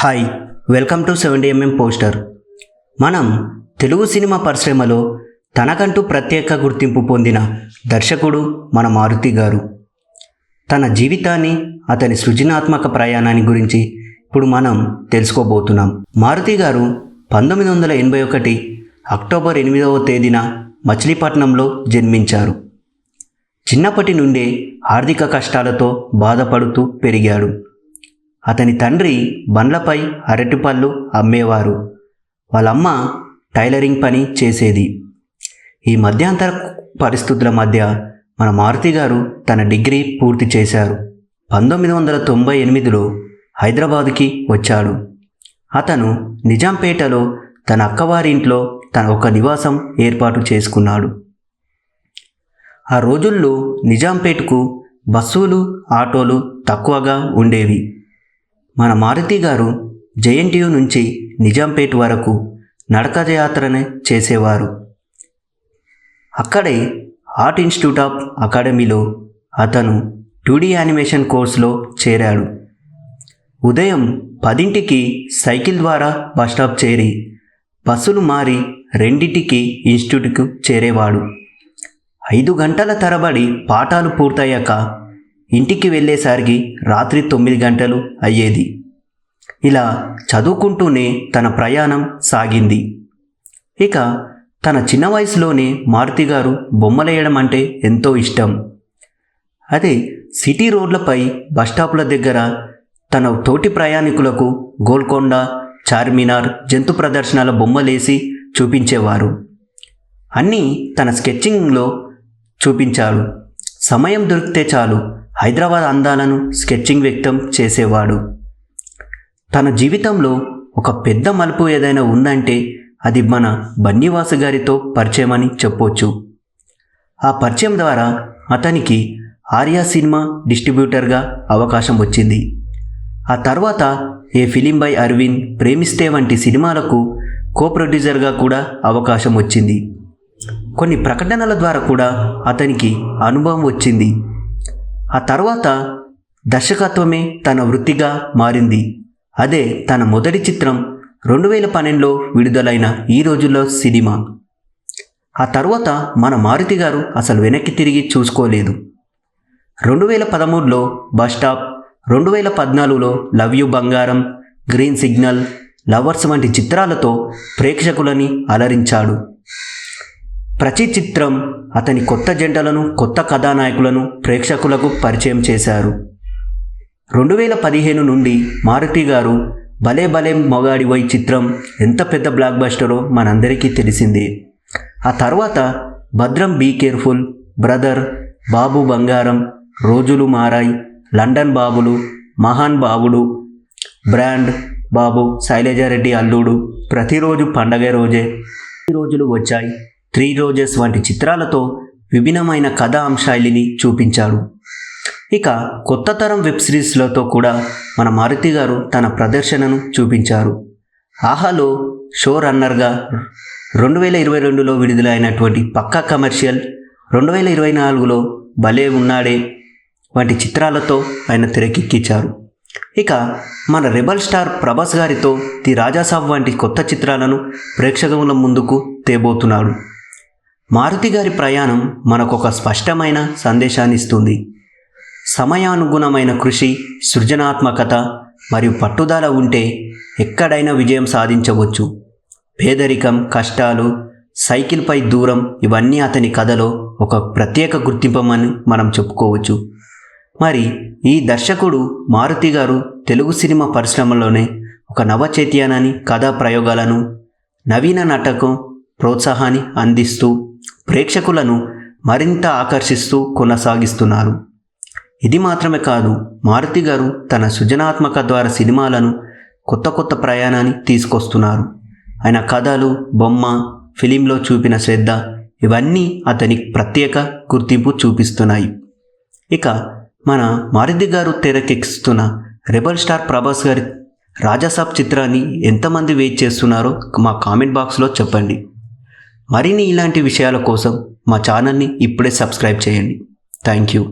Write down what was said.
Hi welcome to seventy MM poster. మనం Telugu cinema పరిశ్రమలో తనకంటూ ప్రత్యేక గుర్తింపు పొందిన దర్శకుడు మన మారుతి గారు. తన జీవితాన్ని అతని సృజనాత్మక ప్రయాణాన్ని గురించి ఇప్పుడు మనం తెలుసుకోబోతున్నాం. మారుతి గారు పంతొమ్మిది వందల ఎనభై ఒకటి అక్టోబర్ ఎనిమిదవ తేదీన మచిలీపట్నంలో జన్మించారు. చిన్నప్పటి నుండే ఆర్థిక కష్టాలతో బాధపడుతూ పెరిగాడు. అతని తండ్రి బండ్లపై అరటిపళ్ళు అమ్మేవారు. వాళ్ళమ్మ టైలరింగ్ పని చేసేది. ఈ మధ్యాంతర పరిస్థితుల మధ్య మన మారుతి గారు తన డిగ్రీ పూర్తి చేశారు. పంతొమ్మిది వందల తొంభై ఎనిమిదిలో హైదరాబాదుకి వచ్చాడు. అతను నిజాంపేటలో తన అక్కవారింట్లో తన ఒక నివాసం ఏర్పాటు చేసుకున్నాడు. ఆ రోజుల్లో నిజాంపేటకు బస్సులు ఆటోలు తక్కువగా ఉండేవి. మన మారుతి గారు జేఎన్టీయు నుంచి నిజాంపేట వరకు నడకయాత్రనే చేసేవారు. అక్కడే ఆర్ట్ ఇన్స్టిట్యూట్ ఆఫ్ అకాడమీలో అతను టూడీ యానిమేషన్ కోర్సులో చేరాడు. ఉదయం పదింటికి సైకిల్ ద్వారా బస్టాప్ చేరి బస్సులు మారి రెండింటికి ఇన్స్టిట్యూట్కు చేరేవాడు. ఐదు గంటల తరబడి పాఠాలు పూర్తయ్యాక ఇంటికి వెళ్ళేసరికి రాత్రి తొమ్మిది గంటలు అయ్యేది. ఇలా చదువుకుంటూనే తన ప్రయాణం సాగింది. ఇక తన చిన్న వయసులోనే మారుతి గారు బొమ్మలేయడం అంటే ఎంతో ఇష్టం. అదే సిటీ రోడ్లపై బస్టాప్ల దగ్గర తన తోటి ప్రయాణికులకు గోల్కొండ చార్మినార్ జంతు ప్రదర్శనల బొమ్మలేసి చూపించేవారు. అన్నీ తన స్కెచ్చింగ్లో చూపించాడు సమయం దొరికితే చాలు హైదరాబాద్ అందాలను స్కెచ్చింగ్ వ్యక్తం చేసేవాడు. తన జీవితంలో ఒక పెద్ద మలుపు ఏదైనా ఉందంటే అది మన బన్నివాసు గారితో పరిచయం అని చెప్పొచ్చు. ఆ పరిచయం ద్వారా అతనికి ఆర్యా సినిమా డిస్ట్రిబ్యూటర్గా అవకాశం వచ్చింది. ఆ తర్వాత ఏ ఫిలిం బై అరవింద్ ప్రేమిస్తే వంటి సినిమాలకు కో ప్రొడ్యూసర్గా కూడా అవకాశం వచ్చింది. కొన్ని ప్రకటనల ద్వారా కూడా అతనికి అనుభవం వచ్చింది. ఆ తర్వాత దర్శకత్వమే తన వృత్తిగా మారింది. అదే తన మొదటి చిత్రం రెండు వేల పన్నెండులో విడుదలైన ఈ రోజుల్లో సినిమా. ఆ తర్వాత మన మారుతి గారు అసలు వెనక్కి తిరిగి చూసుకోలేదు. రెండు వేల పదమూడులో బస్ స్టాప్ రెండు వేల పద్నాలుగులో love you Bangaram green signal lovers వంటి చిత్రాలతో ప్రేక్షకులని అలరించాడు. ప్రతి చిత్రం అతని కొత్త జంటలను కొత్త కథానాయకులను ప్రేక్షకులకు పరిచయం చేశారు. రెండు వేల పదిహేను నుండి మారుతి గారు భలే భలే మొగాడివై చిత్రం ఎంత పెద్ద బ్లాక్ బస్టరో మనందరికీ తెలిసిందే. ఆ తర్వాత భద్రం బీ కేర్ఫుల్ బ్రదర్ బాబు బంగారం రోజులు మారాయి లండన్ బాబులు మహాన్ బాబులు బ్రాండ్ బాబు శైలజారెడ్డి అల్లుడు ప్రతిరోజు పండగ రోజే రోజులు వచ్చాయి. త్రీ రోజెస్ వంటి చిత్రాలతో విభిన్నమైన కథా అంశాలిని చూపించాడు ఇక కొత్త తరం వెబ్ సిరీస్లతో కూడా మన మారుతి గారు తన ప్రదర్శనను చూపించారు. ఆహాలో షో రన్నర్గా రెండు వేల ఇరవై రెండులో విడుదలైనటువంటి పక్కా కమర్షియల్ రెండు వేల ఇరవై నాలుగులో భలే ఉన్నాడే వంటి చిత్రాలతో ఆయన తెరకెక్కించారు. ఇక మన రెబల్ స్టార్ ప్రభాస్ గారితో ది రాజాసాబ్ వంటి కొత్త చిత్రాలను ప్రేక్షకుల ముందుకు తేబోతున్నాడు మారుతి గారి ప్రయాణం మనకొక స్పష్టమైన సందేశాన్ని ఇస్తుంది సమయానుగుణమైన కృషి సృజనాత్మకత మరియు పట్టుదల ఉంటే ఎక్కడైనా విజయం సాధించవచ్చు. పేదరికం కష్టాలు సైకిల్పై దూరం ఇవన్నీ అతని కథలో ఒక ప్రత్యేక గుర్తింపమని మనం చెప్పుకోవచ్చు. మరి ఈ దర్శకుడు మారుతి గారు తెలుగు సినిమా పరిశ్రమలోనే ఒక నవ చైతన్యాన్ని కథా ప్రయోగాలను నవీన నాటకం ప్రోత్సాహాన్ని అందిస్తూ ప్రేక్షకులను మరింత ఆకర్షిస్తూ కొనసాగిస్తున్నారు. ఇది మాత్రమే కాదు మారుతి గారు తన సృజనాత్మక ద్వారా సినిమాలను కొత్త కొత్త ప్రయాణాన్ని తీసుకొస్తున్నారు. ఆయన కథలు బొమ్మ ఫిలింలో చూపిన శ్రద్ధ ఇవన్నీ అతని ప్రత్యేక గుర్తింపు చూపిస్తున్నాయి. ఇక మన మారుతి గారు తెరకెక్కిస్తున్న రెబల్ స్టార్ ప్రభాస్ గారి రాజాసాబ్ చిత్రాన్ని ఎంతమంది వెయిట్ చేస్తున్నారో మా కామెంట్ బాక్స్లో చెప్పండి. మరిన్ని ఇలాంటి విషయాల కోసం మా ఛానల్ని ఇప్పుడే సబ్స్క్రైబ్ చేయండి. Thank you.